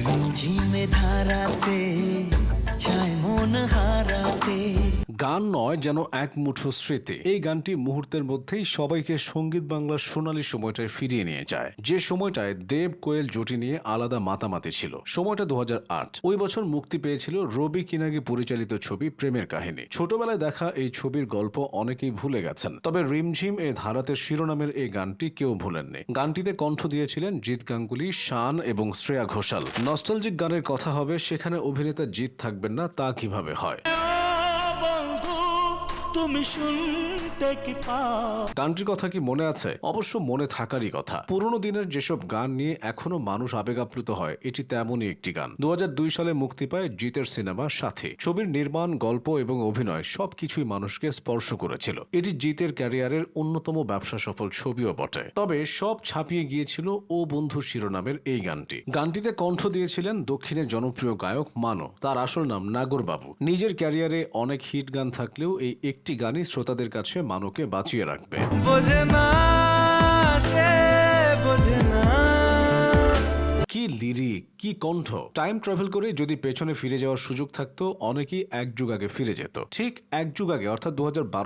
রিমঝিমে ধারাতে গান নয় যেন এক মুঠো স্মৃতি। এই গানটি মুহূর্তের মধ্যেই সবাইকে সংগীত বাংলার সোনালী সময়টায় ফিরিয়ে নিয়ে যায়। যে সময়টায় দেব, কোয়েল, জুটি নিয়ে আলাদা মাতামাতি ছিল। সময়টা দুহাজার আট। ওই বছর মুক্তি পেয়েছিল রবি কিনাগি পরিচালিত ছবি প্রেমের কাহিনী। ছোটবেলায় দেখা এই ছবির গল্প অনেকেই ভুলে গেছেন। তবে রিমঝিম এ ধারাতে শিরোনামের এই গানটি কেউ ভুলেননি। গানটিতে কণ্ঠ দিয়েছিলেন জিৎ গাঙ্গুলি, শান এবং শ্রেয়া ঘোষাল। নস্টালজিক গানের কথা হবে, সেখানে অভিনেতা জিৎ থাকবেন না তা কীভাবে হয়? তুমি শুনতে কি পাও? গানটির কথা কি মনে আছে? অবশ্য মনে থাকারই কথা। পুরনো দিনের যেসব গান নিয়ে এখনও মানুষ আবেগ আপ্লুত হয়, এটি তেমনই একটি গান। দু সালে মুক্তি পায় জিতের সিনেমা সাথী। ছবির নির্মাণ, গল্প এবং অভিনয় সবকিছুই মানুষকে স্পর্শ করেছিল। এটি জিতের ক্যারিয়ারের অন্যতম ব্যবসা সফল ছবিও বটে। তবে সব ছাপিয়ে গিয়েছিল ও বন্ধু শিরোনামের এই গানটি। গানটিতে কণ্ঠ দিয়েছিলেন দক্ষিণের জনপ্রিয় গায়ক মানো। তার আসল নাম নাগর বাবু নিজের ক্যারিয়ারে অনেক হিট গান থাকলেও এই একটি গানই শ্রোতাদের কাছে মানকে বাঁচিয়ে রাখবে। বোঝে না সে বোঝে না। কি লিরিক কি কণ্ঠ? টাইম ট্রাভেল করে যদি পেছনে ফিরে যাওয়ার সুযোগ থাকতো, অনেকেই এক যুগ আগে ফিরে যেত। ঠিক এক যুগ আগে, অর্থাৎ দু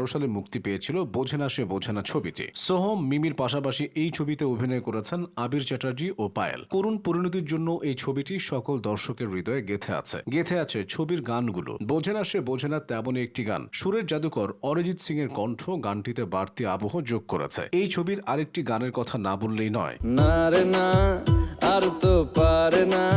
সালে মুক্তি পেয়েছিল বোঝে না সে বোঝে না ছবিটি। সোহম মিমির পাশাপাশি এই ছবিতে অভিনয় করেছেন আবির চ্যাটার্জি ও পায়েল। করুণ পরিণতির জন্য এই ছবিটি সকল দর্শকের হৃদয়ে গেথে আছে। গেথে আছে ছবির গানগুলো। বোঝে না সে বোঝে না তেমনই একটি গান। সুরের জাদুকর অরিজিৎ সিং এর কণ্ঠ গানটিতে বাড়তি আবহ যোগ করেছে। এই ছবির আরেকটি গানের কথা না বললেই নয়। না রে না আর তো পারে না।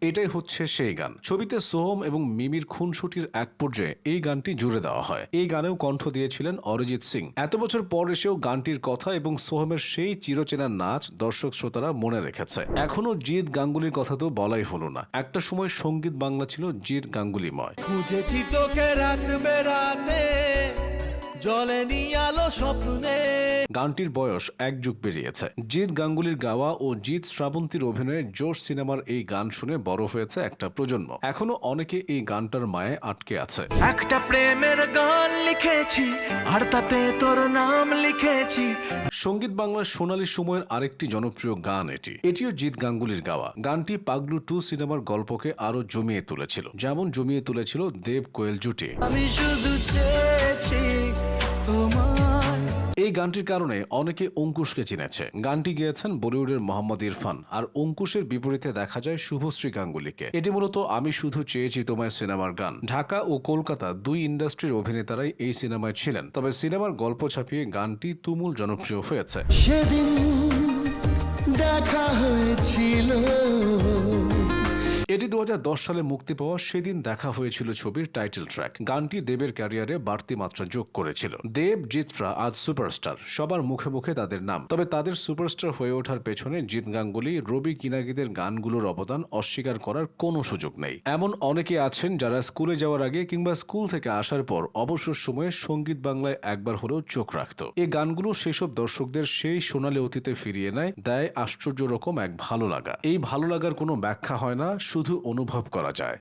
এটাই হচ্ছে সেই গান। ছবিতে সোহম এবং মিমির খুনসুটির এক পর্যায়ে এই গানটি জুড়ে দেওয়া হয়। এই গানেও কণ্ঠ দিয়েছিলেন অরিজিৎ সিং। এত বছর পর এসেও গানটির কথা এবং সোহমের সেই চিরচেনা নাচ দর্শক শ্রোতারা মনে রেখেছে। এখনও জিৎ গাঙ্গুলির কথা তো বলাই হলো না। একটা সময় সংগীত বাংলা ছিল জিৎ গাঙ্গুলিময়। খুঁজেছি তোকে রাত বেড়াতে। জলেনি আলো স্বপ্নে। গানটির বয়স এক যুগ পেরিয়েছে। জিৎ গাঙ্গুলির গাওয়া ও জিৎ শ্রাবন্তীর অভিনয়ে জোশ সিনেমার এই গান শুনে বড় হয়েছে একটা প্রজন্ম। এখনও অনেকে এই গানটার মায়ে আটকে আছে। একটা প্রেমের গান লিখেছি আর তাতে তোর নাম লিখেছি। সংগীত বাংলার সোনালী সময়ের আরেকটি জনপ্রিয় গান এটি। এটিও জিৎ গাঙ্গুলির গাওয়া। গানটি পাগলু টু সিনেমার গল্পকে আরও জমিয়ে তুলেছিল। যেমন জমিয়ে তুলেছিল দেব কোয়েল জুটি আমি শুধু চেয়েছি এই গানটির কারণে অনেকে অঙ্কুশকে চিনেছে। গানটি গেয়েছেন বলিউডের মোহাম্মদ ইরফান। আর অঙ্কুশের বিপরীতে দেখা যায় শুভশ্রী গাঙ্গুলিকে। এটি মূলত আমি শুধু চেয়েছি তোমায় সিনেমার গান। ঢাকা ও কলকাতা দুই ইন্ডাস্ট্রির অভিনেতারাই এই সিনেমায় ছিলেন। তবে সিনেমার গল্প ছাপিয়ে গানটি তুমুল জনপ্রিয় হয়েছে। সেদিন দেখা হয়েছিল। এটি দু সালে মুক্তি পাওয়া সেদিন দেখা হয়েছিল ছবির টাইটেল ট্র্যাক। গানটি দেবের ক্যারিয়ারে বাড়তি মাত্রা যোগ করেছিল। দেব জিৎরা আজ সুপারস্টার। সবার মুখে মুখে তাদের নাম। তবে তাদের সুপারস্টার হয়ে ওঠার পেছনে জিৎ গাঙ্গুলি, রবি কিনাগিদের গানগুলোর অবদান অস্বীকার করার কোনো সুযোগ নেই। এমন অনেকে আছেন যারা স্কুলে যাওয়ার আগে কিংবা স্কুল থেকে আসার পর অবসর সময়ে সংগীত বাংলায় একবার হলেও চোখ রাখত। এই গানগুলো সেসব দর্শকদের সেই সোনালী অতীতে ফিরিয়ে নেয়, দেয় আশ্চর্য রকম এক ভালো লাগা। এই ভালো লাগার কোনো ব্যাখ্যা হয় না শুধু অনুভব করা যায়।